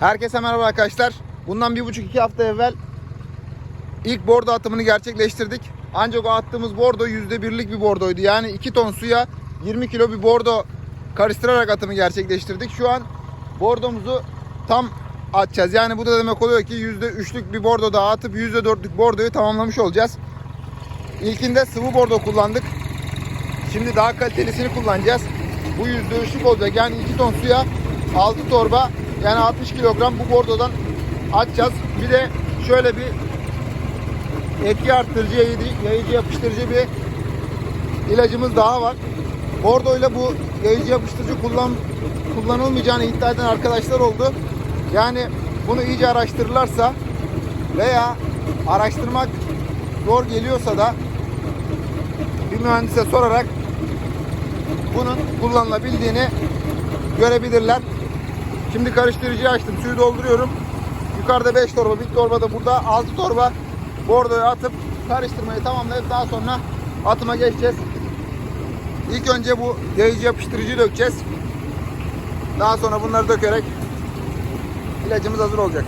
Herkese merhaba arkadaşlar. Bundan bir buçuk iki hafta evvel ilk bordo atımını gerçekleştirdik. Ancak o attığımız bordo yüzde birlik bir bordoydu. Yani 2 ton suya 20 kilo bir bordo karıştırarak atımı gerçekleştirdik. Şu an bordomuzu tam atacağız. Yani bu da demek oluyor ki yüzde üçlük bir bordo daha atıp yüzde dörtlük bordoyu tamamlamış olacağız. İlkinde sıvı bordo kullandık. Şimdi daha kalitelisini kullanacağız. Bu yüzde üçlük olacak. Yani 2 ton suya 6 torba yani 60 kilogram bu bordodan atacağız. Bir de şöyle bir etki arttırıcı, yayıcı, yapıştırıcı bir ilacımız daha var. Bordo ile bu yayıcı yapıştırıcı kullan, kullanılmayacağını iddia eden arkadaşlar oldu. Yani bunu iyice araştırırlarsa veya araştırmak zor geliyorsa da bir mühendise sorarak bunun kullanılabildiğini görebilirler. Şimdi karıştırıcıyı açtım. Suyu dolduruyorum. Yukarıda 5 torba, bir torba da burada 6 torba bordoyu atıp karıştırmayı tamamlayıp daha sonra atıma geçeceğiz. İlk önce bu yayıcı yapıştırıcıyı dökeceğiz. Daha sonra bunları dökerek ilacımız hazır olacak.